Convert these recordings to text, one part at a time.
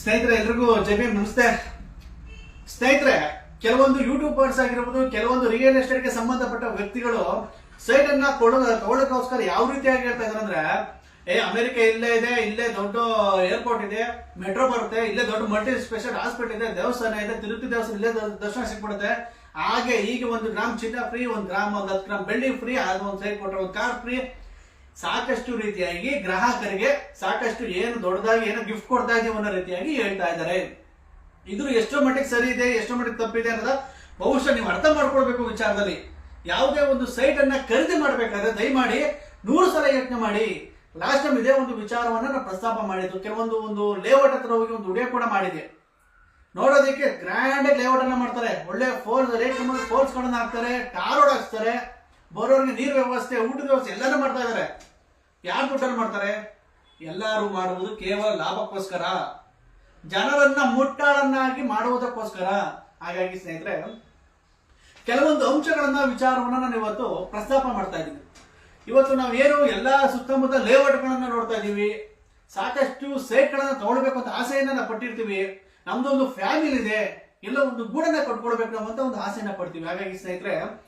ಸ್ನೇಹಿತರೆ, ಎಲ್ರಿಗೂ ಜೈ ಭೀಮ್ ನಮಸ್ತೆ. ಸ್ನೇಹಿತರೆ, ಕೆಲವೊಂದು ಯೂಟ್ಯೂಬರ್ಸ್ ಆಗಿರ್ಬೋದು, ಕೆಲವೊಂದು ರಿಯಲ್ ಎಸ್ಟೇಟ್ಗೆ ಸಂಬಂಧಪಟ್ಟ ವ್ಯಕ್ತಿಗಳು ಸೈಟ್ ಅನ್ನ ತಗೊಳ್ಳೋಕೋಸ್ಕರ ಯಾವ ರೀತಿಯಾಗಿ ಹೇಳ್ತಾ ಇದಾರೆ ಅಂದ್ರೆ, ಏ, ಅಮೆರಿಕ ಇಲ್ಲೇ ಇದೆ, ಇಲ್ಲೇ ದೊಡ್ಡ ಏರ್ಪೋರ್ಟ್ ಇದೆ ಮೆಟ್ರೋ ಬರುತ್ತೆ, ಇಲ್ಲೇ ದೊಡ್ಡ ಮಲ್ಟಿ ಸ್ಪೆಷಲ್ ಹಾಸ್ಪಿಟಲ್ ಇದೆ, ದೇವಸ್ಥಾನ ಇದೆ, ತಿರುಪತಿ ದೇವಸ್ಥಾನ ಇಲ್ಲೇ ದರ್ಶನ ಸಿಕ್ಬಿಡುತ್ತೆ. ಹಾಗೆ ಈಗ ಒಂದು ಗ್ರಾಮ್ ಚಿನ್ನ ಫ್ರೀ ಒಂದು ಗ್ರಾಮ್, ಒಂದು ಹತ್ತು ಗ್ರಾಮ್ ಬೆಳ್ಳಿ ಫ್ರೀ ಒಂದು ಸೈಟ್ ಕೊಟ್ಟರೆ ಒಂದು ಕಾರ್ ಫ್ರೀ ಸಾಕಷ್ಟು ರೀತಿಯಾಗಿ ಗ್ರಾಹಕರಿಗೆ ಸಾಕಷ್ಟು ಏನು ದೊಡ್ಡದಾಗಿ ಏನು ಗಿಫ್ಟ್ ಕೊಡ್ತಾ ಇದೀವಿ ಅನ್ನೋ ರೀತಿಯಾಗಿ ಹೇಳ್ತಾ ಇದ್ದಾರೆ. ಇದು ಎಷ್ಟೋ ಮಟ್ಟಿಗೆ ಸರಿ ಇದೆ, ಎಷ್ಟೋ ಮಟ್ಟಿಗೆ ತಪ್ಪಿದೆ ಅನ್ನೋದ ಬಹುಶಃ ನೀವು ಅರ್ಥ ಮಾಡ್ಕೊಳ್ಬೇಕು ವಿಚಾರದಲ್ಲಿ. ಯಾವುದೇ ಒಂದು ಸೈಟ್ ಅನ್ನ ಖರೀದಿ ಮಾಡಬೇಕಾದ್ರೆ ದಯಮಾಡಿ ನೂರು ಸಲ ಯತ್ನ ಮಾಡಿ. ಲಾಸ್ಟ್ ಟೈಮ್ ಇದೇ ಒಂದು ವಿಚಾರವನ್ನ ನಾನು ಪ್ರಸ್ತಾಪ ಮಾಡಿದ್ದು. ಕೆಲವೊಂದು ಒಂದು ಲೇಔಟ್ ಹತ್ರ ಹೋಗಿ ಒಂದು ವಿಡಿಯೋ ಕೂಡ ಮಾಡಿದೆ ನೋಡೋದಕ್ಕೆ ಗ್ರ್ಯಾಂಡ್ ಲೇಔಟ್ ಅನ್ನ ಮಾಡ್ತಾರೆ. ಒಳ್ಳೆ ಫೋರ್ಸ್ ರೇಟ್ ಫೋರ್ಸ್ ಗಳನ್ನ ಹಾಕ್ತಾರೆ ಕಾರ್ ರೋಡ್ ಹಾಕ್ತಾರೆ ಬರೋರಿಗೆ ನೀರು ವ್ಯವಸ್ಥೆ, ಊಟದ ವ್ಯವಸ್ಥೆ ಎಲ್ಲಾನು ಮಾಡ್ತಾ ಇದಾರೆ ಯಾರು ದುಡ್ಡಲ್ಲಿ ಮಾಡ್ತಾರೆ? ಎಲ್ಲರೂ ಮಾಡುವುದು ಕೇವಲ ಲಾಭಕ್ಕೋಸ್ಕರ. ಜನರನ್ನ ಮುಟ್ಟಾಳನ್ನಾಗಿ ಮಾಡುವುದಕ್ಕೋಸ್ಕರ. ಹಾಗಾಗಿ ಸ್ನೇಹಿತರೆ, ಕೆಲವೊಂದು ಅಂಶಗಳನ್ನ ವಿಚಾರವನ್ನ ನಾನು ಇವತ್ತು ಪ್ರಸ್ತಾಪ ಮಾಡ್ತಾ ಇದ್ದೀನಿ. ಇವತ್ತು ಏನು ಎಲ್ಲ ಸುತ್ತಮುತ್ತ ಲೇಔಟ್ಗಳನ್ನ ನೋಡ್ತಾ ಇದ್ದೀವಿ. ಸಾಕಷ್ಟು ಸೇಟ್ಗಳನ್ನ ತಗೊಳ್ಬೇಕು ಅಂತ ಆಸೆಯನ್ನ ನಾವು ಪಟ್ಟಿರ್ತೀವಿ. ನಮ್ದೊಂದು ಫ್ಯಾಮಿಲಿ ಇದೆ. ಎಲ್ಲ ಒಂದು ಗೂಡನ್ನ ಕಟ್ಕೊಳ್ಬೇಕು ಅಂತ ಒಂದು ಆಸೆಯನ್ನ ಪಡ್ತೀವಿ. ಹಾಗಾಗಿ ಸ್ನೇಹಿತರೆ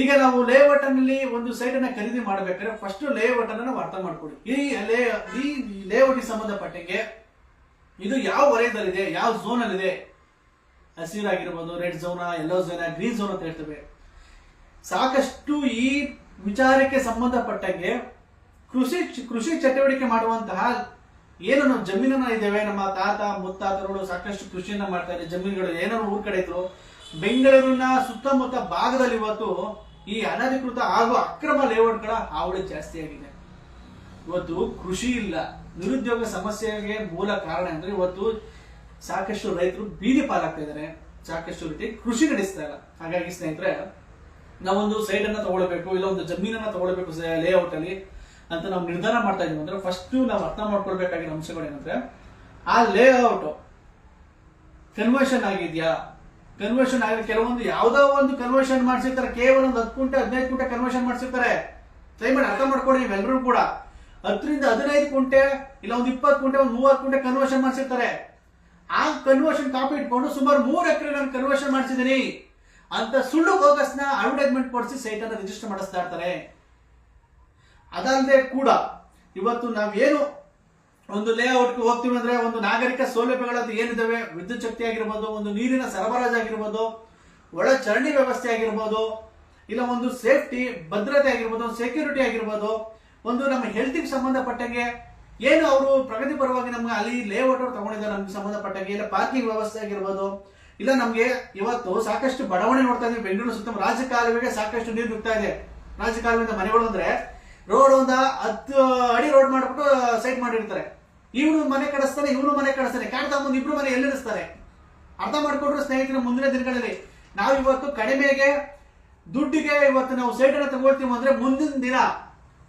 ಈಗ ನಾವು ಲೇಔಟ್ ಅಲ್ಲಿ ಒಂದು ಸೈಟ್ ಅನ್ನ ಖರೀದಿ ಮಾಡಬೇಕಾದ್ರೆ ಫಸ್ಟ್ ಲೇಔಟ್ ಅನ್ನ ನಾವು ಅರ್ಥ ಮಾಡ್ಕೊಳ್ಳಿ. ಈ ಲೇ ಈ ಲೇಔಟ್ ಸಂಬಂಧಪಟ್ಟಂಗೆ ಇದು ಯಾವ ವಲಯದಲ್ಲಿದೆ, ಯಾವ ಝೋನ್ ಅಲ್ಲಿ ಇದೆ ಹಸಿರಾಗಿರ್ಬೋದು red zone yellow zone green zone ಅಂತ ಹೇಳ್ತೇವೆ. ಸಾಕಷ್ಟು ಈ ವಿಚಾರಕ್ಕೆ ಸಂಬಂಧಪಟ್ಟಂಗೆ ಕೃಷಿ ಕೃಷಿ ಚಟುವಟಿಕೆ ಮಾಡುವಂತಹ ಏನು ನಾವು ಜಮೀನನ್ನ ಇದ್ದೇವೆ, ನಮ್ಮ ತಾತ, ಮುತ್ತಾತರುಗಳು ಸಾಕಷ್ಟು ಕೃಷಿಯನ್ನ ಮಾಡ್ತಾರೆ ಜಮೀನುಗಳು ಏನಾದ್ರು ಊರ್ ಕಡೆ ಇದ್ರು ಬೆಂಗಳೂರಿನ ಸುತ್ತಮುತ್ತ ಭಾಗದಲ್ಲಿ ಇವತ್ತು ಈ ಅನಧಿಕೃತ ಹಾಗೂ ಅಕ್ರಮ ಲೇಔಟ್ಗಳ ಹಾವಳಿ ಜಾಸ್ತಿ ಆಗಿದೆ. ಇವತ್ತು ಕೃಷಿ ಇಲ್ಲ. ನಿರುದ್ಯೋಗ ಸಮಸ್ಯೆಗೆ ಮೂಲ ಕಾರಣ ಅಂದ್ರೆ ಇವತ್ತು ಸಾಕಷ್ಟು ರೈತರು ಬೀದಿ ಪಾಲಾಗ್ತಾ ಇದ್ದಾರೆ. ಸಾಕಷ್ಟು ರೀತಿ ಕೃಷಿ ನಡೆಸ್ತಾ ಇಲ್ಲ. ಹಾಗಾಗಿ ಸ್ನೇಹಿತರೆ, ನಾವೊಂದು ಸೈಡ್ ಅನ್ನ ತಗೊಳ್ಬೇಕು, ಇಲ್ಲ ಒಂದು ಜಮೀನನ್ನ ತಗೊಳ್ಬೇಕು ಲೇಔಟ್ ಅಲ್ಲಿ ಅಂತ ನಾವು ನಿರ್ಧಾರ ಮಾಡ್ತಾ ಇದೀವಿ ಅಂದ್ರೆ ಫಸ್ಟ್ ನಾವು ಅರ್ಥ ಮಾಡ್ಕೊಳ್ಬೇಕಾಗಿರೋ ಅಂಶಗಳು ಏನಂದ್ರೆ ಆ ಲೇಔಟ್ ಕನ್ವರ್ಷನ್ ಆಗಿದ್ಯಾ? ಕನ್ವರ್ಷನ್ ಆಗಿದೆ ಕೆಲವೊಂದು ಯಾವ್ದೋ ಒಂದು ಕನ್ವರ್ಷನ್ ಮಾಡಿಸಿರ್ತಾರೆ, ಕೇವಲ ಒಂದು ಹತ್ತು ಕುಂಟೆ ಹದಿನೈದು ಕುಂಟೆ ಕನ್ವರ್ಷನ್ ಮಾಡಿಸಿರ್ತಾರೆ. ದಯಮಾಡಿ ಅರ್ಥ ಮಾಡ್ಕೊಡಿ ನೀವೆಲ್ಲರೂ ಕೂಡ. ಹತ್ತರಿಂದ ಹದಿನೈದು ಕುಂಟೆ ಇಲ್ಲ ಒಂದು ಇಪ್ಪತ್ತು ಕುಂಟೆ ಒಂದು ಮೂವತ್ತು ಕುಂಟೆ ಕನ್ವರ್ಷನ್ ಮಾಡಿಸಿರ್ತಾರೆ. ಆ ಕನ್ವರ್ಷನ್ ಕಾಪಿ ಇಟ್ಕೊಂಡು ಸುಮಾರು ಮೂರು ಎಕರೆ ನಾನು ಕನ್ವರ್ಷನ್ ಮಾಡಿಸಿದ್ದೀನಿ. ಅಂತ ಸುಳ್ಳು ಬೋಗಸ್ನ ಅಡ್ವರ್ಟೈಸ್ಮೆಂಟ್ ಕೊಡಿಸಿ ಸೈಟ್ ಅನ್ನ ರಿಜಿಸ್ಟರ್ ಮಾಡಿಸ್ತಾ ಇರ್ತಾರೆ. ಅದಲ್ಲದೆ ಕೂಡ ಇವತ್ತು ನಾವೇನು ಒಂದು ಲೇಔಟ್ಗೆ ಹೋಗ್ತೀವಿ ಅಂದ್ರೆ ಒಂದು ನಾಗರಿಕ ಸೌಲಭ್ಯಗಳದ್ದು ಏನಿದಾವೆ? ವಿದ್ಯುತ್ ಶಕ್ತಿ ಆಗಿರ್ಬೋದು, ಒಂದು ನೀರಿನ ಸರಬರಾಜು ಆಗಿರ್ಬೋದು, ಒಳ ಚರಂಡಿ ವ್ಯವಸ್ಥೆ ಆಗಿರ್ಬೋದು, ಇಲ್ಲ ಒಂದು ಸೇಫ್ಟಿ ಭದ್ರತೆ ಆಗಿರ್ಬೋದು ಸೆಕ್ಯೂರಿಟಿ ಆಗಿರ್ಬೋದು, ಒಂದು ನಮ್ಮ ಹೆಲ್ತಿಗೆ ಸಂಬಂಧಪಟ್ಟಂಗೆ ಏನು ಅವರು ಪ್ರಗತಿ ಪರವಾಗಿ ನಮ್ಗೆ ಅಲ್ಲಿ ಲೇಔಟ್ ಅವ್ರು ತಗೊಂಡಿದ್ದಾರೆ ನಮ್ಗೆ ಸಂಬಂಧಪಟ್ಟಂಗೆ, ಇಲ್ಲ ಪಾರ್ಕಿಂಗ್ ವ್ಯವಸ್ಥೆ ಆಗಿರ್ಬೋದು, ಇಲ್ಲ ನಮ್ಗೆ ಇವತ್ತು ಸಾಕಷ್ಟು ಬಡಾವಣೆ ನೋಡ್ತಾ ಇದೀವಿ, ಬೆಂಗಳೂರು ಸುತ್ತ ರಾಜಕಾಲುವೆಗೆ ಸಾಕಷ್ಟು ನೀರು ನುಗ್ತಾ ಇದೆ. ರಾಜಕಾಲುವೆಯಿಂದ ಮನೆಗಳು ಅಂದ್ರೆ ರೋಡ್ ಒಂದ ಹತ್ತು ಅಡಿ ರೋಡ್ ಮಾಡ್ಬಿಟ್ಟು ಸೈಟ್ ಮಾಡಿರ್ತಾರೆ. ಇವನು ಮನೆ ಕಡಿಸ್ತಾನೆ, ಇವನು ಮನೆ ಕಡಿಸ್ತಾನೆ, ಕಾಣ್ತಾ ಮುಂದೆ ಇಬ್ರು ಮನೆ ಎಲ್ಲಿಡಿಸ್ತಾರೆ ಅರ್ಥ ಮಾಡ್ಕೊಂಡ್ರು ಸ್ನೇಹಿತರ ಮುಂದಿನ ದಿನಗಳಲ್ಲಿ. ನಾವು ಇವತ್ತು ಕಡಿಮೆಗೆ, ದುಡ್ಡಿಗೆ ಇವತ್ತು ನಾವು ಸೈಟ್ ಅನ್ನ ತಗೊಳ್ತೀವಿ ಅಂದ್ರೆ ಮುಂದಿನ ದಿನ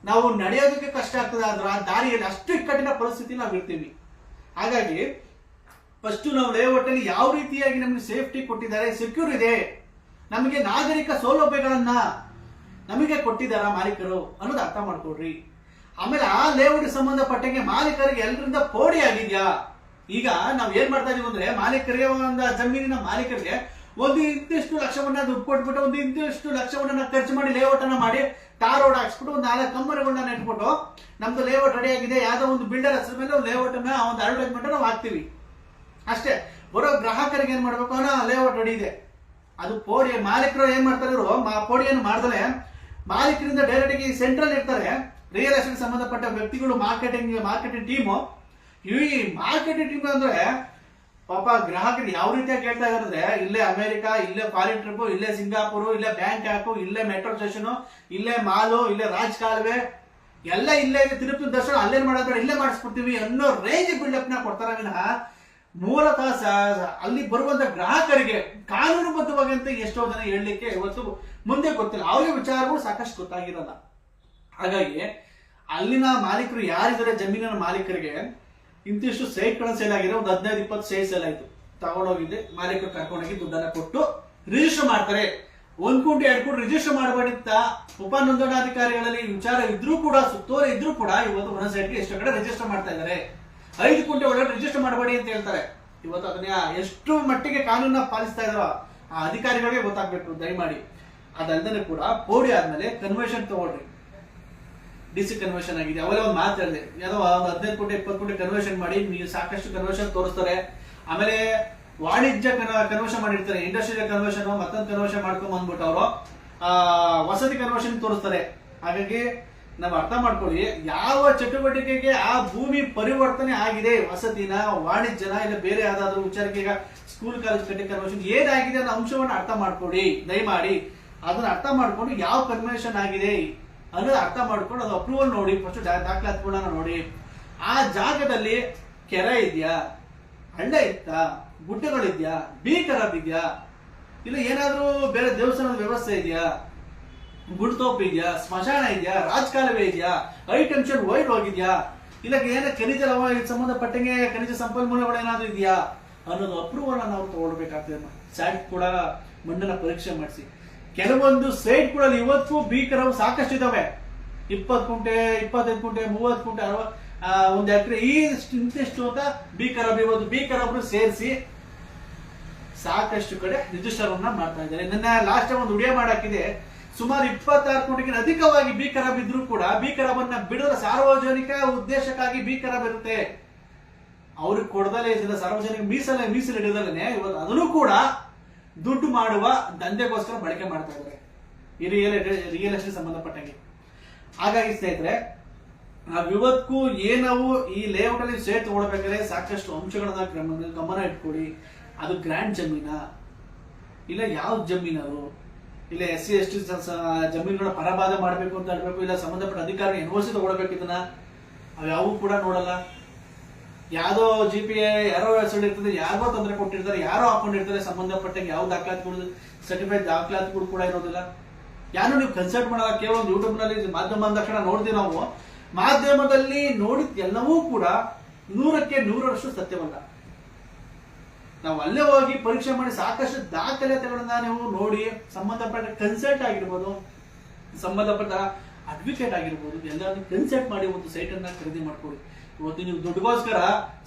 ನಾವು ನಡೆಯೋದಕ್ಕೆ ಕಷ್ಟ ಆಗ್ತದೆ ಆ ದಾರಿಯಲ್ಲಿ ಅಷ್ಟು ಇಕ್ಕಟ್ಟಿನ ಪರಿಸ್ಥಿತಿ ನಾವು ಇರ್ತೀವಿ. ಹಾಗಾಗಿ ಫಸ್ಟ್ ನಾವು ಲೇಔಟ್ ಅಲ್ಲಿ ಯಾವ ರೀತಿಯಾಗಿ ನಮಗೆ ಸೇಫ್ಟಿ ಕೊಟ್ಟಿದ್ದಾರೆ ಸೆಕ್ಯೂರ್ ಇದೆ. ನಮಗೆ ನಾಗರಿಕ ಸೌಲಭ್ಯಗಳನ್ನ ನಮಗೆ ಕೊಟ್ಟಿದ್ದಾರ ಮಾಲೀಕರು ಅನ್ನೋದು ಅರ್ಥ ಮಾಡ್ಕೊಡ್ರಿ ಆಮೇಲೆ ಆ ಲೇಔಟ್ ಸಂಬಂಧಪಟ್ಟಂಗೆ ಮಾಲೀಕರಿಗೆ ಎಲ್ಲರಿಂದ ಪೋಡಿ ಆಗಿದ್ಯಾ? ಈಗ ನಾವ್ ಏನ್ ಮಾಡ್ತಾ ಇದೀವಿ ಅಂದ್ರೆ ಮಾಲೀಕರಿಗೆ ಒಂದು ಜಮೀನಿನ ಮಾಲೀಕರಿಗೆ ಒಂದು ಇಂತಿಷ್ಟು ಲಕ್ಷವನ್ನ ದುಡ್ಡು ಕೊಟ್ಬಿಟ್ಟು ಒಂದು ಇಂತಿಷ್ಟು ಲಕ್ಷವನ್ನ ಖರ್ಚು ಮಾಡಿ ಲೇಔಟ್ ಅನ್ನ ಮಾಡಿ ಟಾರ್ ರೋಡ್ ಹಾಕ್ಸ್ಬಿಟ್ಟು ಒಂದು ನಾಲ್ಕು ಕಂಬರಿಗಳನ್ನ ನೆಟ್ಬಿಟ್ಟು ನಮ್ದು ಲೇಔಟ್ ರೆಡಿ ಆಗಿದೆ. ಯಾವ್ದೋ ಒಂದು ಬಿಲ್ಡರ್ ಹೆಸರು ಮೇಲೆ ಲೇಔಟ್ ಅನ್ನ ಒಂದು ಅಡ್ವರ್ಟೈಸ್ಮೆಂಟ್ ನಾವು ಹಾಕ್ತಿವಿ. ಅಷ್ಟೇ, ಬರೋ ಗ್ರಾಹಕರಿಗೆ ಏನ್ ಮಾಡ್ಬೇಕು? ಅನ್ನೋ ಲೇಔಟ್ ರೆಡಿ ಇದೆ. ಅದು ಪೋಡಿ, ಮಾಲೀಕರು ಏನ್ ಮಾಡ್ತಾರೆ ಪೋಡಿಯನ್ನು ಮಾಡ್ದಲೆ ಮಾಲೀಕರಿಂದ ಡೈರೆಕ್ಟ್ ಆಗಿ ಸೆಂಟ್ರಲ್ ಇರ್ತಾರೆ. ರಿಯಲ್ ಎಸ್ಟೇಟ್ ಸಂಬಂಧಪಟ್ಟ ವ್ಯಕ್ತಿಗಳು ಮಾರ್ಕೆಟಿಂಗ್ ಮಾರ್ಕೆಟಿಂಗ್ ಟೀಮು ಈ ಮಾರ್ಕೆಟಿಂಗ್ ಟೀಮ್ ಅಂದ್ರೆ ಪಾಪ ಗ್ರಾಹಕರು ಯಾವ ರೀತಿಯಾಗಿ ಕೇಳ್ತಾ ಇರೋದ್ರೆ ಇಲ್ಲೇ ಅಮೆರಿಕ, ಇಲ್ಲೇ ಫಾರಿನ್ ಟ್ರಿಪ್ ಇಲ್ಲೇ ಸಿಂಗಾಪುರ್, ಇಲ್ಲೇ ಬ್ಯಾಂಕಾಕು, ಇಲ್ಲೇ ಮೆಟ್ರೋ ಸ್ಟೇಷನ್ ಇಲ್ಲೇ ಮಾಲು ಇಲ್ಲೇ ರಾಜ್ ಕಾಲುವೆ ಎಲ್ಲ ಇಲ್ಲೇ ತಿರುಪತಿ ದರ್ಶನ ಅಲ್ಲೇನ್ ಮಾಡೋದ್ರೆ ಇಲ್ಲೇ ಮಾಡಿಸ್ಬಿಡ್ತೀವಿ ಅನ್ನೋ ರೇಂಜ್ ಬಿಲ್ಡಪ್ನ ಕೊಡ್ತಾರ ವಿನಃ ಮೂಲತಃ ಅಲ್ಲಿ ಬರುವಂತ ಗ್ರಾಹಕರಿಗೆ ಕಾನೂನುಬದ್ಧವಾಗಿ ಅಂತ ಎಷ್ಟೋ ಜನ ಹೇಳಲಿಕ್ಕೆ ಇವತ್ತು ಮುಂದೆ ಗೊತ್ತಿಲ್ಲ. ಅವ್ರಿಗೆ ವಿಚಾರಗಳು ಸಾಕಷ್ಟು ಗೊತ್ತಾಗಿರಲ್ಲ. ಹಾಗಾಗಿ ಅಲ್ಲಿನ ಮಾಲೀಕರು ಯಾರಿದ್ದಾರೆ, ಜಮೀನಿನ ಮಾಲೀಕರಿಗೆ ಇಂತಿಷ್ಟು ಸೈಟ್ಗಳನ್ನು ಸೇಲ್ ಆಗಿದೆ ಒಂದು ಹದಿನೈದು, ಇಪ್ಪತ್ತು ಸೈಟ್ ಸೇಲ್ ಆಯ್ತು. ತಗೊಂಡೋಗಿದ್ದೆ, ಮಾಲೀಕರು ಕರ್ಕೊಂಡೋಗಿ ದುಡ್ಡನ್ನ ಕೊಟ್ಟು ರಿಜಿಸ್ಟರ್ ಮಾಡ್ತಾರೆ. ಒಂದ್ ಕೋಟಿ ಎರಡು ಕೋಟಿ ರಿಜಿಸ್ಟರ್ ಮಾಡಬೇಡಿತ್ತ ಉಪ ನೋಂದಣಾಧಿಕಾರಿಗಳಲ್ಲಿ ವಿಚಾರ ಇದ್ರೂ ಕೂಡ, ಸುತ್ತೋಲೆ ಇದ್ರೂ ಕೂಡ ಇವತ್ತು ಒಂದ್ ಸೈಟ್ಗೆ ಎಷ್ಟು ಕಡೆ ರಿಜಿಸ್ಟರ್ ಮಾಡ್ತಾ ಇದ್ದಾರೆ. ಐದು ಕೋಟಿ ಒಳಗಡೆ ರಿಜಿಸ್ಟರ್ ಮಾಡಬೇಡಿ ಅಂತ ಹೇಳ್ತಾರೆ. ಇವತ್ತು ಅದನ್ನ ಎಷ್ಟು ಮಟ್ಟಿಗೆ ಕಾನೂನ ಪಾಲಿಸ್ತಾ ಇದಾರೋ ಆ ಅಧಿಕಾರಿಗಳಿಗೆ ಗೊತ್ತಾಗ್ಬೇಕು, ದಯಮಾಡಿ. ಅದಲ್ಲದೆ ಕೂಡ, ಪೋಡಿ ಆದ್ಮೇಲೆ ಕನ್ವೆನ್ಷನ್ ತಗೊಳ್ರಿ. ಡಿ ಸಿ ಕನ್ವರ್ಷನ್ ಆಗಿದೆ. ಅವೆಲ್ಲ ಒಂದು ಮಾತು ಹೇಳಿದೆ. ಯಾವುದೋ ಒಂದು ಹದಿನೈದು ಕೋಟಿ ಇಪ್ಪತ್ತು ಕೋಟಿ ಕನ್ವರ್ಷನ್ ಮಾಡಿ, ನೀವು ಸಾಕಷ್ಟು ಕನ್ವರ್ಷನ್ ತೋರಿಸ್ತಾರೆ. ಆಮೇಲೆ ವಾಣಿಜ್ಯ ಕನ್ವರ್ಷನ್ ಮಾಡಿರ್ತಾರೆ. ಇಂಡಸ್ಟ್ರಿಯಲ್ ಕನ್ವರ್ಷನ್ ಮತ್ತೊಂದು ಕನ್ವರ್ಷನ್ ಮಾಡ್ಕೊಂಡ್ ಬಂದ್ಬಿಟ್ಟು ಅವರು ವಸತಿ ಕನ್ವರ್ಷನ್ ತೋರಿಸ್ತಾರೆ. ಹಾಗಾಗಿ ನಾವು ಅರ್ಥ ಮಾಡ್ಕೊಳ್ಳಿ, ಯಾವ ಚಟುವಟಿಕೆಗೆ ಆ ಭೂಮಿ ಪರಿವರ್ತನೆ ಆಗಿದೆ? ವಸತಿನ, ವಾಣಿಜ್ಯನ, ಇಲ್ಲ ಬೇರೆ ಯಾವ್ದಾದ್ರು ವಿಚಾರಕ್ಕೆ ಸ್ಕೂಲ್ ಕಾಲೇಜ್ ಕಟ್ಟಿ ಕನ್ವರ್ಷನ್ ಏನಾಗಿದೆ ಅನ್ನೋ ಅಂಶವನ್ನು ಅರ್ಥ ಮಾಡ್ಕೊಳ್ಳಿ. ದಯಮಾಡಿ ಅದನ್ನ ಅರ್ಥ ಮಾಡ್ಕೊಂಡು ಯಾವ ಕನ್ವರ್ಷನ್ ಆಗಿದೆ? ಅನ್ನೋದು ಅರ್ಥ ಮಾಡ್ಕೊಂಡು ಅದು ಅಪ್ರೂವಲ್ ನೋಡಿ ಫಸ್ಟ್ ದಾಖಲಾತಿಗಳನ್ನ ನೋಡಿ. ಆ ಜಾಗದಲ್ಲಿ ಕೆರೆ ಇದೆಯಾ? ಹಳ್ಳ ಇತ್ತಾ? ಗುಡ್ಡಗಳಿದ್ಯಾ? ಬೀ ಖರಾಬ್ ಇದೆಯಾ? ಇಲ್ಲ ಏನಾದರೂ ಬೇರೆ ದೇವಸ್ಥಾನದ ವ್ಯವಸ್ಥೆ ಇದೆಯಾ? ಗುಡ್ತೋಪ್ ಇದೆಯಾ? ಸ್ಮಶಾನ ಇದೆಯಾ? ರಾಜಕಾಲವೇ ಇದೆಯಾ? ಹೈ ಟೆನ್ಷನ್ ವೈಡ್ ಹೋಗಿದ್ಯಾ? ಇಲ್ಲ ಏನ ಖನಿಜ ಸಂಬಂಧಪಟ್ಟಂಗೆ ಖನಿಜ ಸಂಪನ್ಮೂಲಗಳು ಏನಾದ್ರು ಇದೆಯಾ? ಅನ್ನೋದು ಅಪ್ರೂವಲ್ ನಾವು ತಗೊಳ್ಬೇಕಾಗ್ತದೆ. ಸ್ಯಾಟ್ ಕೂಡ ಮಣ್ಣನ್ನ ಪರೀಕ್ಷೆ ಮಾಡಿಸಿ. ಕೆಲವೊಂದು ಸೈಟ್ ಕೂಡ ಇವತ್ತು ಭೀಕರವು ಸಾಕಷ್ಟು ಇದಾವೆ. ಇಪ್ಪತ್ತು ಕುಂಟೆ, ಇಪ್ಪತ್ತೈದು ಕುಂಟೆ, ಮೂವತ್ತು ಕುಂಟೆ ಅರವತ್ ಒಂದು ಎಕರೆ. ಈ ಇಂತಿಷ್ಟು ಅಂತ ಭೀಕರ ಇವತ್ತು ಭೀಕರಬ್ರು ಸೇರಿಸಿ ಸಾಕಷ್ಟು ಕಡೆ ರಿಜಿಸ್ಟರ್ ಮಾಡ್ತಾ ಇದ್ದಾರೆ. ನನ್ನ ಲಾಸ್ಟ್ ಟೈಮ್ ಒಂದು ಉಡಿಯ ಮಾಡಾಕಿದೆ ಸುಮಾರು ಇಪ್ಪತ್ತಾರು ಕೋಟಿಗಿಂತ ಅಧಿಕವಾಗಿ ಭೀಕರ ಬಿದ್ರು ಕೂಡ ಬಿ ಖರಾಬನ್ನ ಬಿಡದ ಸಾರ್ವಜನಿಕ ಉದ್ದೇಶಕ್ಕಾಗಿ ಭೀಕರಬಿರುತ್ತೆ ಅವರು ಅವ್ರಿಗೆ ಕೊಡದಲೇ ಇದನ್ನ ಸಾರ್ವಜನಿಕ ಮೀಸಲೇ ಮೀಸಲು ಹಿಡಿದಲೇ ಇವತ್ತು ಅದನ್ನು ಕೂಡ ದುಡ್ಡು ಮಾಡುವ ದಂಧೆಗೋಸ್ಕರ ಬಳಕೆ ಮಾಡ್ತಾ ಇದ್ದಾರೆ. ಈ ರಿಯಲ್ ರಿಯಲ್ ಎಸ್ಟೇಟ್ ಸಂಬಂಧಪಟ್ಟಂಗೆ. ಹಾಗಾಗಿ ಸ್ನೇಹಿತರೆ ಇವತ್ತು ಏನವು ಈ ಲೇಔಟ್ ಅಲ್ಲಿ ಸೇಟ್ ತಗೊಳ್ಬೇಕಾದ್ರೆ ಸಾಕಷ್ಟು ಅಂಶಗಳನ್ನ ಕ್ರಮ ಗಮನ ಇಟ್ಕೊಡಿ. ಅದು ಗ್ರ್ಯಾಂಡ್ ಜಮೀನ. ಇಲ್ಲ ಯಾವ ಜಮೀನು ಅದು? ಇಲ್ಲ ಎಸ್ ಸಿ ಎಸ್ ಟಿ ಜಮೀನುಗಳ ಪರಬಾಧೆ ಮಾಡಬೇಕು ಅಂತ ಹೇಳ್ಬೇಕು, ಇಲ್ಲ ಸಂಬಂಧಪಟ್ಟ ಅಧಿಕಾರಿ ಎನ್ಒಸಿ ತಗೊಳ್ಬೇಕು ಇದನ್ನ ಅವ್ಯಾವು ಕೂಡ ನೋಡಲ್ಲ. ಯಾವ್ದೋ ಜಿ ಪಿ ಯಾರೋ ಹೆಸರು ಇರ್ತದೆ ಯಾರೋ ತೊಂದರೆ ಕೊಟ್ಟಿರ್ತಾರೆ, ಯಾರೋ ಹಾಕೊಂಡಿರ್ತಾರೆ ಸಂಬಂಧಪಟ್ಟಂಗೆ ಯಾವ ದಾಖಲಾತಿಗಳು ಸರ್ಟಿಫೈಡ್ ದಾಖಲಾತಿ ಕೂಡ ಇರೋದಿಲ್ಲ. ಯಾರು ನೀವು ಕನ್ಸಲ್ಟ್ ಮಾಡಲ್ಲ ಕೇವಲ ಒಂದು ಯೂಟ್ಯೂಬ್ನಲ್ಲಿ ಮಾಧ್ಯಮ ಅಂದ ತಕ್ಷಣ ನೋಡ್ತೀವಿ ನಾವು. ಮಾಧ್ಯಮದಲ್ಲಿ ನೋಡಿದ ಎಲ್ಲವೂ ಕೂಡ ನೂರಕ್ಕೆ ನೂರರಷ್ಟು ಸತ್ಯವಲ್ಲ. ನಾವು ಅಲ್ಲೇ ಹೋಗಿ ಪರೀಕ್ಷೆ ಮಾಡಿ ಸಾಕಷ್ಟು ದಾಖಲಾತಿಗಳನ್ನ ನೀವು ನೋಡಿ, ಸಂಬಂಧಪಟ್ಟ ಕನ್ಸಲ್ಟ್ ಆಗಿರ್ಬೋದು, ಸಂಬಂಧಪಟ್ಟ ಅಡ್ವೊಕೇಟ್ ಆಗಿರ್ಬೋದು, ಎಲ್ಲರನ್ನು ಕನ್ಸಲ್ಟ್ ಮಾಡಿ ಒಂದು ಸೈಟ್ ಅನ್ನ ಖರೀದಿ ಮಾಡ್ಕೊಳ್ಳಿ. ಇವತ್ತು ನೀವು ದುಡ್ಡುಗೋಸ್ಕರ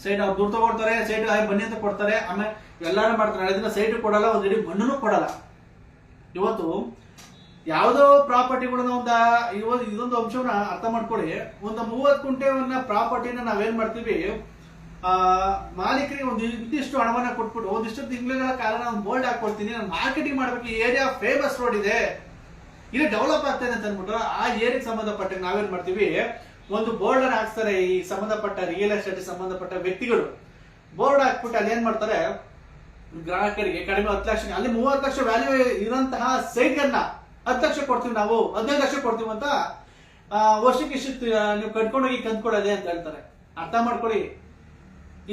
ಸೈಟ್ ಅವ್ರು ದುಡ್ಡು ತಗೊಳ್ತಾರೆ, ಸೈಟ್ ಬನ್ನಿ ಅಂತ ಕೊಡ್ತಾರೆ, ಆಮೇಲೆ ಎಲ್ಲಾರು ಮಾಡ್ತಾರೆ. ಅದನ್ನ ಸೈಟ್ ಕೊಡಲ್ಲ, ಒಂದ್ ಇಡೀ ಮಣ್ಣು ಕೊಡಲ್ಲ. ಇವತ್ತು ಯಾವುದೋ ಪ್ರಾಪರ್ಟಿಗಳನ್ನ ಒಂದ ಇವತ್ತು ಇದೊಂದು ಅಂಶವನ್ನ ಅರ್ಥ ಮಾಡ್ಕೊಳ್ಳಿ. ಒಂದು ಮೂವತ್ತು ಕುಂಟೆವನ್ನ ಪ್ರಾಪರ್ಟಿನ ನಾವೇನ್ ಮಾಡ್ತೀವಿ, ಆ, ಮಾಲೀಕರಿಗೆ ಒಂದು ಇಂತಿಷ್ಟು ಹಣವನ್ನ ಕೊಟ್ಬಿಟ್ಟು ಒಂದಿಷ್ಟು ತಿಂಗಳ ಕಾಲ ನಾನು ಬೋಲ್ಡ್ ಹಾಕೊಳ್ತೀನಿ, ನಾನು ಮಾರ್ಕೆಟಿಂಗ್ ಮಾಡ್ಬೇಕು, ಈ ಏರಿಯಾ ಫೇಮಸ್ ರೋಡ್ ಇದೆ. ಇಲ್ಲಿ ಡೆವಲಪ್ ಆಗ್ತಾ ಇದೆ ಅಂತ ಅಂದ್ಬಿಟ್ಟು ಆ ಏರಿಯಾಗೆ ಸಂಬಂಧಪಟ್ಟ ನಾವೇನ್ ಮಾಡ್ತೀವಿ ಒಂದು ಬೋರ್ಡ್ ಅನ್ನು ಹಾಕ್ತಾರೆ ಈ ಸಂಬಂಧಪಟ್ಟ ರಿಯಲ್ ಎಸ್ಟೇಟ್ ಸಂಬಂಧಪಟ್ಟ ವ್ಯಕ್ತಿಗಳು. ಬೋರ್ಡ್ ಹಾಕ್ಬಿಟ್ಟು ಅಲ್ಲಿ ಏನ್ ಮಾಡ್ತಾರೆ? ಗ್ರಾಹಕರಿಗೆ ಕಡಿಮೆ ಹತ್ತು ಲಕ್ಷ, ಅಲ್ಲಿ ಮೂವತ್ತು ಲಕ್ಷ ವ್ಯಾಲ್ಯೂ ಇರುವಂತಹ ಸೈಟ್ ಅನ್ನ ಹತ್ತು ಲಕ್ಷ ಕೊಡ್ತೀವಿ ನಾವು, ಹದಿನೈದು ಲಕ್ಷ ಕೊಡ್ತೀವಿ ಅಂತ ವರ್ಷಕ್ಕೆ ಇಷ್ಟು ನೀವು ಕಟ್ಕೊಂಡೋಗಿ ಕಂತ್ಕೊಡೋದೆ ಅಂತ ಹೇಳ್ತಾರೆ. ಅರ್ಥ ಮಾಡ್ಕೊಳ್ಳಿ.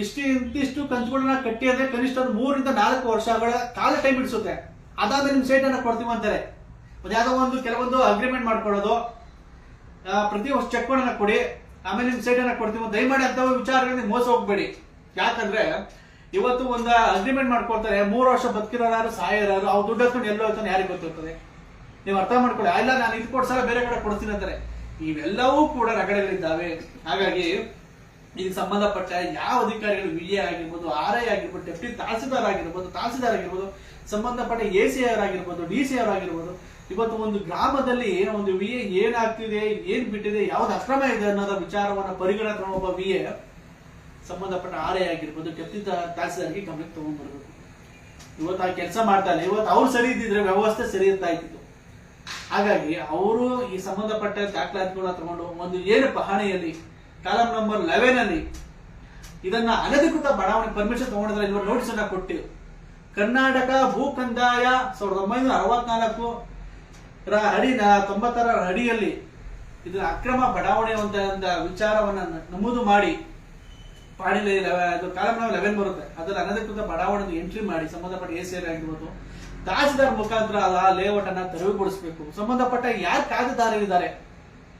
ಇಷ್ಟು ಇಂತಿಷ್ಟು ಕಂತುಗಳನ್ನ ಕಟ್ಟಿ ಅಂದ್ರೆ ಕನಿಷ್ಠ ಒಂದು ಮೂರಿಂದ ನಾಲ್ಕು ವರ್ಷಗಳ ಕಾಲ ಟೈಮ್ ಇಡಿಸುತ್ತೆ ಅದಾದ್ಮೇಲೆ ನಿಮ್ ಸೈಟ್ ಅನ್ನ ಕೊಡ್ತೀವಿ ಅಂತಾರೆ. ಯಾವ್ದೋ ಒಂದು ಕೆಲವೊಂದು ಅಗ್ರಿಮೆಂಟ್ ಮಾಡ್ಕೊಳ್ಳೋದು. ಪ್ರತಿ ವರ್ಷ ಚೆಕ್ ಕೊಡಿ. ಆಮೇಲೆ ನಿಮ್ ಸೈಟ್ ಅನ್ನ ಕೊಡ್ತೀವಿ. ದಯಮಾಡಿ ಅಂತ ವಿಚಾರಗಳಿಗೆ ಮೋಸ ಹೋಗ್ಬೇಡಿ. ಯಾಕಂದ್ರೆ ಇವತ್ತು ಒಂದು ಅಗ್ರಿಮೆಂಟ್ ಮಾಡ್ಕೊಳ್ತಾರೆ. ಮೂರು ವರ್ಷ ಬದುಕಿರೋರು ಸಾಯೋರು, ಅವ್ರು ದುಡ್ಡು ಹತ್ಕೊಂಡು ಎಲ್ಲೋ ಹೋಗ್ತಾನೆ ಯಾರಿಗೆ ಗೊತ್ತಿರ್ತದೆ? ನೀವು ಅರ್ಥ ಮಾಡ್ಕೊಳ್ಳಿ. ಇಲ್ಲ, ನಾನು ಇದು ಕೊಡ್ಸಲ್ಲ ಬೇರೆ ಕಡೆ ಕೊಡ್ತೀನಿ ಅಂತಾರೆ. ಇವೆಲ್ಲವೂ ಕೂಡ ರಗಡೆಗಳಿದ್ದಾವೆ ಹಾಗಾಗಿ ಇದಕ್ಕೆ ಸಂಬಂಧಪಟ್ಟ ಯಾವ ಅಧಿಕಾರಿಗಳು ವಿ ಎ ಆಗಿರ್ಬೋದು ಆರ್ ಐ ಆಗಿರ್ಬೋದು ಡೆಪ್ಟಿ ತಹಸೀಲ್ದಾರ್ ಆಗಿರ್ಬೋದು ತಹಸೀಲ್ದಾರ್ ಆಗಿರ್ಬೋದು, ಸಂಬಂಧಪಟ್ಟ ಎ ಸಿ ಆರ್ ಆಗಿರ್ಬೋದು ಡಿ ಸಿ ಆರ್ ಆಗಿರ್ಬೋದು ಇವತ್ತು ಒಂದು ಗ್ರಾಮದಲ್ಲಿ ಒಂದು ವಿ ಎ ಏನಾಗ್ತಿದೆ, ಏನ್ ಬಿಟ್ಟಿದೆ, ಯಾವ್ದು ಅಕ್ರಮ ಇದೆ ಅನ್ನೋದ ವಿಚಾರವನ್ನ ಪರಿಗಣನೆ ತಗೊಂಡು ಒಬ್ಬ ವಿ ಎ ಸಂಬಂಧಪಟ್ಟ ಆರ್ ಎ ಆಗಿರ್ಬೋದು ಕೆತ್ತಿದ್ದ ತಹಸೀಲ್ದಾರ್ಗೆ ಗಮನಕ್ಕೆ ತಗೊಂಡ್ಬರ್ಬೇಕು ಇವತ್ತು ಆ ಕೆಲಸ ಮಾಡ್ತಾ ಇಲ್ಲ. ಇವತ್ತು ಅವ್ರು ಸರಿ ಇದ್ದಿದ್ರೆ ವ್ಯವಸ್ಥೆ ಸರಿ ಇರ್ತಾ ಇತ್ತು ಹಾಗಾಗಿ ಅವರು ಈ ಸಂಬಂಧಪಟ್ಟ ದಾಖಲಾತಿಗಳನ್ನ ತಗೊಂಡು ಒಂದು ಏನು ಪಹಣಿಯಲ್ಲಿ ಕಾಲಂ ನಂಬರ್ ಲೆವೆನ್ ಅಲ್ಲಿ ಇದನ್ನ ಅನಧಿಕೃತ ಬಡಾವಣೆ ಪರ್ಮಿಷನ್ ತಗೊಂಡಿದ್ರೆ ಇವರು ನೋಟಿಸ್ ಅನ್ನ ಕೊಟ್ಟಿದ್ರು ಕರ್ನಾಟಕ ಭೂ ಕಂದಾಯ ಸಾವಿರದ ಒಂಬೈನೂರ ಅರವತ್ನಾಲ್ಕು ರ ಅಡಿನ ತೊಂಬತ್ತರ ಅಡಿಯಲ್ಲಿ ಇದು ಅಕ್ರಮ ಬಡಾವಣೆ ಅಂತ ವಿಚಾರವನ್ನ ನಮೂದು ಮಾಡಿ ಪಾಡಿಲಿ ಅದು ಕಾಲಂ ಲೆವೆನ್ ಬರುತ್ತೆ. ಅದ್ರಲ್ಲಿ ಅನಧಿಕೃತ ಬಡಾವಣೆ ಎಂಟ್ರಿ ಮಾಡಿ, ಸಂಬಂಧಪಟ್ಟ ಎ ಸಿ ಆಗಿರ್ಬೋದು. ತಹಸೀಲ್ದಾರ್ ಮುಖಾಂತರ ಆ ಲೇಔಟ್ ಅನ್ನ ತೆರವುಗೊಳಿಸಬೇಕು. ಸಂಬಂಧಪಟ್ಟ ಯಾರು ಕಾಯ್ದೆದಾರರಿದ್ದಾರೆ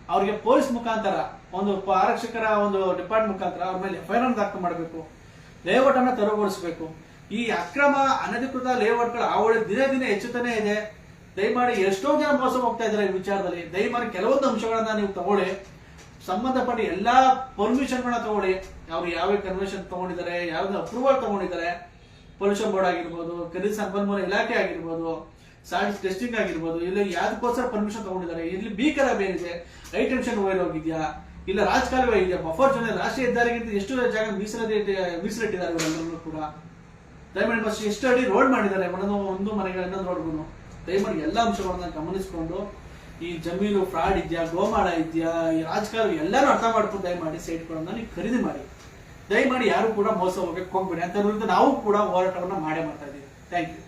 ಅವ್ರಿಗೆ ಪೊಲೀಸ್ ಮುಖಾಂತರ, ಒಂದು ಆರಕ್ಷಕರ ಒಂದು ಡಿಪಾರ್ಟ್ ಮುಖಾಂತರ ಅವ್ರ ಮೇಲೆ ಎಫ್ಐಆರ್ ಅನ್ನು ದಾಖಲು ಮಾಡಬೇಕು. ಲೇಔಟ್ ಅನ್ನ ತೆರವುಗೊಳಿಸಬೇಕು. ಈ ಅಕ್ರಮ, ಅನಧಿಕೃತ ಲೇಔಟ್ಗಳ ಆವಳಿ ದಿನೇ ದಿನೇ ಹೆಚ್ಚುತ್ತಾನೆ ಇದೆ. ದಯಮಾಡಿ ಎಷ್ಟೋ ಜನ ಮೋಸ ಹೋಗ್ತಾ ಇದ್ದಾರೆ ಈ ವಿಚಾರದಲ್ಲಿ. ದಯಮಾಡಿ ಕೆಲವೊಂದು ಅಂಶಗಳನ್ನ ನೀವು ತಗೊಳ್ಳಿ. ಸಂಬಂಧಪಟ್ಟ ಎಲ್ಲಾ ಪರ್ಮಿಷನ್ಗಳನ್ನ ತಗೊಳ್ಳಿ. ಅವ್ರು ಯಾವ ಕನ್ವೆನ್ಷನ್ ತಗೊಂಡಿದ್ದಾರೆ, ಯಾವ್ದು ಅಪ್ರೂವಲ್ ತಗೊಂಡಿದ್ದಾರೆ. ಪೊಲ್ಯೂಷನ್ ಬೋರ್ಡ್ ಆಗಿರ್ಬೋದು, ಖನಿಜ ಸಂಪನ್ಮೂಲ ಇಲಾಖೆ ಆಗಿರ್ಬೋದು ಸೈನ್ಸ್ ಟೆಸ್ಟಿಂಗ್ ಆಗಿರ್ಬೋದು, ಇಲ್ಲ ಯಾವ್ದಕ್ಕೋಸ್ಕರ ಪರ್ಮಿಷನ್ ತಗೊಂಡಿದ್ದಾರೆ, ಇಲ್ಲಿ ಭೀಕರ ಬೇರಿದೆ ಹೈ ಟೆನ್ಷನ್ ವೈರ್ ಹೋಗಿದ್ಯಾ? ಇಲ್ಲ ರಾಜಕಾಲುವೆ ಇದೆಯಾ? ಬಫರ್ ಜೊತೆ ರಾಷ್ಟ್ರೀಯ ಹೆದ್ದಾರಿಗಿಂತ ಎಷ್ಟು ಜಾಗ ಮೀಸಲಿದೆ, ಮೀಸಲಿಟ್ಟಿದ್ದಾರೆ ಇವರೆಲ್ಲರೂ ಕೂಡ. ದಯಮಾಡಿ ಎಷ್ಟು ಅಡಿ ರೋಡ್ ಮಾಡಿದ್ದಾರೆ? ಒಂದೊಂದು ಒಂದು ಮನೆಗೆ ಇನ್ನೊಂದು ರೋಡ್ಗೂ ದಯಮಾಡಿ ಎಲ್ಲ ಅಂಶಗಳನ್ನ ಗಮನಿಸ್ಕೊಂಡು, ಈ ಜಮೀನು ಫ್ರಾಡ್ ಇದೆಯಾ, ಗೋಮಾಳ ಇದೆಯಾ, ಈ ರಾಜಕಾರಣ ಎಲ್ಲರೂ ಅರ್ಥ ಮಾಡ್ಕೊಂಡು ದಯಮಾಡಿ ಸೈಟ್ಗಳನ್ನ ನೀವು ಖರೀದಿ ಮಾಡಿ. ದಯಮಾಡಿ ಯಾರು ಕೂಡ ಮೋಸ ಹೋಗಕ್ಕೆ ಹೋಗ್ಬೇಡಿ. ಅಂತ ನಾವು ಕೂಡ ಹೋರಾಟವನ್ನ ಮಾಡೇ ಮಾಡ್ತಾ ಇದ್ದೀವಿ. Thank you